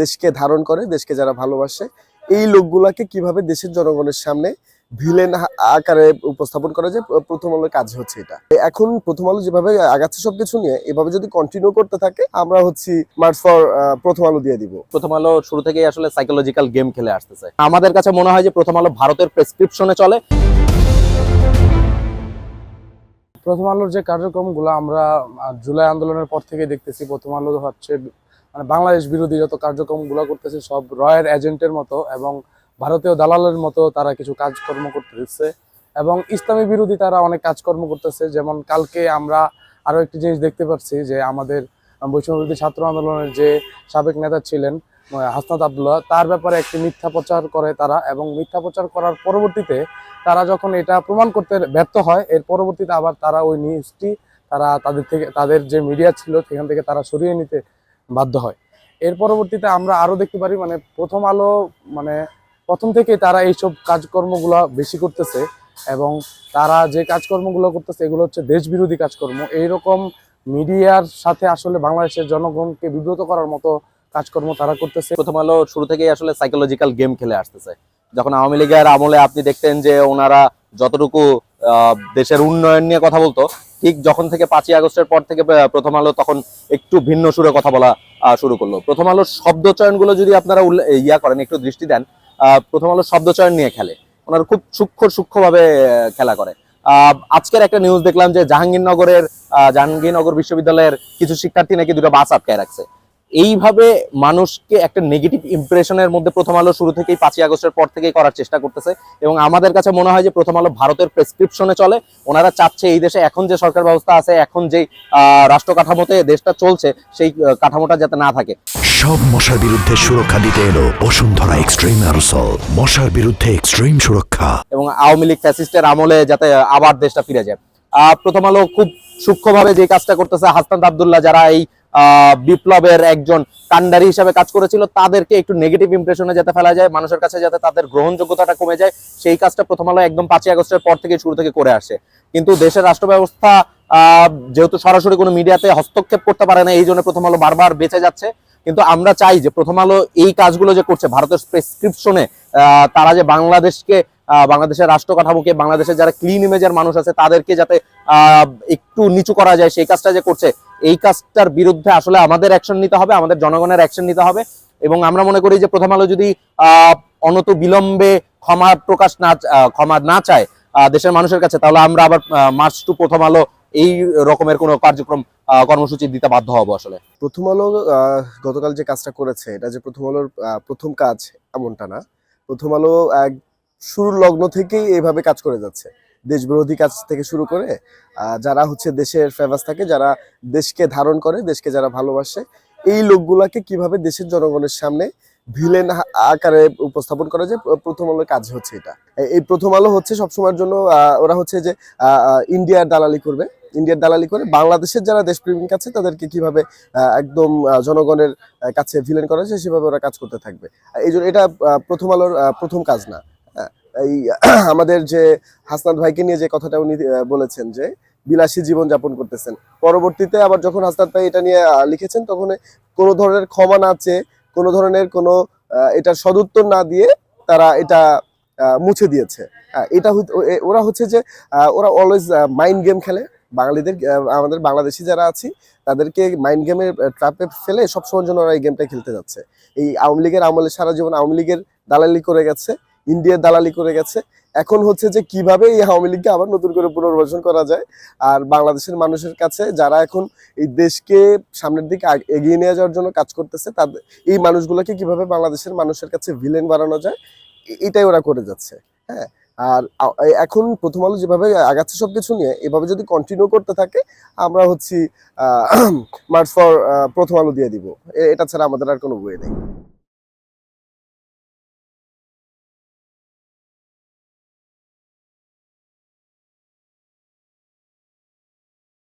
দেশকে ধারণ করে দেশকে যারা ভালোবাসে এই লোকগুলাকে কীভাবে দেশের জনগণের সামনে ভিলেন আকারে উপস্থাপন করা যায়? প্রথম আলোর কাজ হচ্ছে এটা। এখন প্রথম আলো যেভাবে আগাচ্ছে সবকিছু নিয়ে এভাবে যদি কন্টিনিউ করতে থাকে আমরা হচ্ছি মার্চ ফর প্রথম আলো দিয়ে দিব। প্রথম আলো শুরু থেকেই আসলে সাইকোলজিক্যাল গেম খেলে আসতেছে। আমাদের কাছে মনে হয় যে প্রথম আলো ভারতের প্রেসক্রিপশনে চলে। প্রথম আলোর যে কার্যক্রমগুলো আমরা জুলাই আন্দোলনের পর থেকে দেখতেছি প্রথম আলো হচ্ছে মানে বাংলাদেশ বিরোধী যত কার্যক্রমগুলো করতেছে, সব রয়ের এজেন্টের মতো এবং ভারতীয় দালালের মতো তারা কিছু কাজকর্ম করতেছে। এবং ইসলামী বিরোধী তারা অনেক কাজকর্ম করতেছে। যেমন কালকে আমরা আরও একটি জিনিস দেখতে পাচ্ছি যে আমাদের বৈষম্য বিরোধী ছাত্র আন্দোলনের যে সাবেক নেতা ছিলেন হাসনাত আবদুল্লাহ, তার ব্যাপারে একটি মিথ্যা প্রচার করে তারা এবং মিথ্যা প্রচার করার পরবর্তীতে তারা যখন এটা প্রমাণ করতে ব্যর্থ হয়, এর পরবর্তীতে আবার তারা ওই নিউজটি তারা তাদের থেকে, তাদের যে মিডিয়া ছিল, সেখান থেকে তারা সরিয়ে নিতে বাধ্য হয়। এর পরবর্তীতে আমরা আরও দেখতে পারি মানে প্রথম আলো মানে প্রথম থেকে তারা এইসব কাজকর্মগুলো বেশি করতেছে এবং তারা যে কাজকর্মগুলো করতেছে, এগুলো হচ্ছে দেশ বিরোধী কাজকর্ম। এইরকম মিডিয়ার সাথে আসলে বাংলাদেশের জনগণকে বিব্রত করার মতো কাজকর্ম তারা করতেছে। প্রথম আলো শুরু থেকেই আসলে সাইকোলজিক্যাল গেম খেলে আসতেছে। যখন আওয়ামী লীগের আমলে আপনি দেখতেন যে ওনারা যতটুকু দেশের উন্নয়ন নিয়ে কথা বলতো, ঠিক যখন থেকে পাঁচই আগস্টের পর থেকে প্রথম আলো তখন একটু ভিন্ন সুরে কথা বলা শুরু করল। প্রথম আলোর চয়নগুলো যদি আপনারা ইয়া করেন, একটু দৃষ্টি দেন প্রথম আলো শব্দ চয়ন নিয়ে খেলে। ওনারা খুব সূক্ষ্ম সূক্ষ্মভাবে খেলা করে। আজকের একটা নিউজ দেখলাম যে জাহাঙ্গীরনগরের জাহাঙ্গীরনগর বিশ্ববিদ্যালয়ের কিছু শিক্ষার্থী নাকি দুটো বাস আটকায় রাখছে। এইভাবে মানুষকে একটা নেগেটিভ ইমপ্রেশনের মধ্যে প্রথম আলো শুরু থেকেই পাঁচই আগস্টের পর থেকেই করার চেষ্টা করতেছে এবং আমাদের কাছে মনে হয় যে প্রথম আলো ভারতের প্রেসক্রিপশনে চলে। ওনারা চাচ্ছে এই দেশে এখন যে সরকার ব্যবস্থা আছে এখন যেই আহ, রাষ্ট্র কাঠামোতে দেশটা চলছে সেই কাঠামোটা যাতে না থাকে। সব মশার বিরুদ্ধে সুরক্ষা দিতে এলো বসুন্ধরা এক্সট্রিম অ্যারোসল। মশার বিরুদ্ধে এক্সট্রিম সুরক্ষা। এবং আওয়ামী লীগ ফ্যাসিস্টের আমলে যাতে আবার দেশটা ফিরে যায়। আহ, প্রথম আলো খুব সূক্ষ্মভাবে যে কাজটা করতেছে হাসনাত আবদুল্লাহ যারা এই বিপ্লবের একজন কান্ডারি হিসাবে কাজ করেছিল। তাদেরকে একটু নেগেটিভ ইমপ্রেশনে যাতে ফেলা যায়, মানুষের কাছে যাতে তাদের গ্রহণযোগ্যতাটা কমে যায়, সেই কাজটা প্রথম আলো একদম পাঁচই আগস্টের পর থেকে শুরু থেকে করে আসে। কিন্তু দেশের রাষ্ট্র ব্যবস্থা যেহেতু সরাসরি কোনো মিডিয়াতে হস্তক্ষেপ করতে পারে না, এই জন্য প্রথম আলো বারবার বেঁচে যাচ্ছে। কিন্তু আমরা চাই যে প্রথম আলো এই কাজগুলো যে করছে, ভারতের প্রেসক্রিপশনে তারা যে বাংলাদেশকে বাংলাদেশের রাষ্ট্র কাঠামোকে বাংলাদেশের যারা ক্লিন ইমেজের মানুষ আছে, তাদেরকে যাতে একটু নিচু করা যায়, সেই কাজটা যে করছে, এই কাজটার বিরুদ্ধে আসলে আমাদের অ্যাকশন নিতে হবে, আমাদের জনগণের অ্যাকশন নিতে হবে। এবং আমরা মনে করি যে প্রথম আলো যদি অনত বিলম্বে ক্ষমা প্রকাশ না ক্ষমা না চায় দেশের মানুষের কাছে, তাহলে আমরা আবার মার্চ টু প্রথম আলো এই রকমের কোনো কার্যক্রম কর্মসূচি দিতে বাধ্য হব আসলে। প্রথম আলো গতকাল যে কাজটা করেছে, এটা যে প্রথম আলোর প্রথম কাজ এমনটা না। প্রথম আলো এক শুরুর লগ্ন থেকেই এইভাবে কাজ করে যাচ্ছে। দেশ বিরোধী কাজ থেকে শুরু করে যারা হচ্ছে দেশের ফেভাস থাকে, যারা দেশকে ধারণ করে, দেশকে যারা ভালোবাসে, এই লোকগুলাকে কীভাবে দেশের জনগণের সামনে ভিলেন আকারে উপস্থাপন করা যায় প্রথম আলোর কাজ হচ্ছে এটা। এই- প্রথম আলো হচ্ছে সবসময়ের জন্য ওরা হচ্ছে যে ইন্ডিয়ার দালালি করবে। ইন্ডিয়ার দালালি করে বাংলাদেশের যারা দেশপ্রেমিক আছে, তাদেরকে কীভাবে একদম জনগণের কাছে ভিলেন করা যায়, সেভাবে ওরা কাজ করতে থাকবে। এই জন্য এটা প্রথম আলোর প্রথম কাজ না। এই, আমাদের যে হাসনাত ভাইকে নিয়ে যে কথাটা উনি বলেছেন যে বিলাসী জীবন যাপন করতেছেন। পরবর্তীতে আবার যখন হাসনাত ভাই এটা নিয়ে লিখেছেন, তখন কোনো ধরনের ক্ষমা না চেয়ে, কোনো ধরনের কোনো এটার সদুত্তর না দিয়ে তারা এটা মুছে দিয়েছে। এটা ওরা হচ্ছে যে ওরা অলওয়েজ মাইন্ড গেম খেলে। বাঙালিদের আমাদের বাংলাদেশি যারা আছি, তাদেরকে মাইন্ড গেমের ট্রাপে ফেলে সবসময়ের জন্য ওরা এই গেমটা খেলতে যাচ্ছে। এই আওয়ামী লীগের আমলে, সারা জীবন আওয়ামী লীগের দালালি করে গেছে। ইন্ডিয়ার দালালি করে গেছে। এখন হচ্ছে যে কীভাবে এই আওয়ামী লীগকে আবার নতুন করে পুনর্বাসন করা যায় আর বাংলাদেশের মানুষের কাছে যারা এখন এই দেশকে সামনের দিকে এগিয়ে নিয়ে যাওয়ার জন্য কাজ করতেছে, তাদের এই মানুষগুলোকে কীভাবে বাংলাদেশের মানুষের কাছে ভিলেন বানানো যায় এটাই ওরা করে যাচ্ছে। হ্যাঁ আর এখন প্রথম আলো যেভাবে আগাচ্ছে সবকিছু নিয়ে, এভাবে যদি কন্টিনিউ করতে থাকে, আমরা হচ্ছি মার্চ ফর প্রথম আলো দিয়ে দিব। এটা ছাড়া আমাদের আর কোনো বই নেই।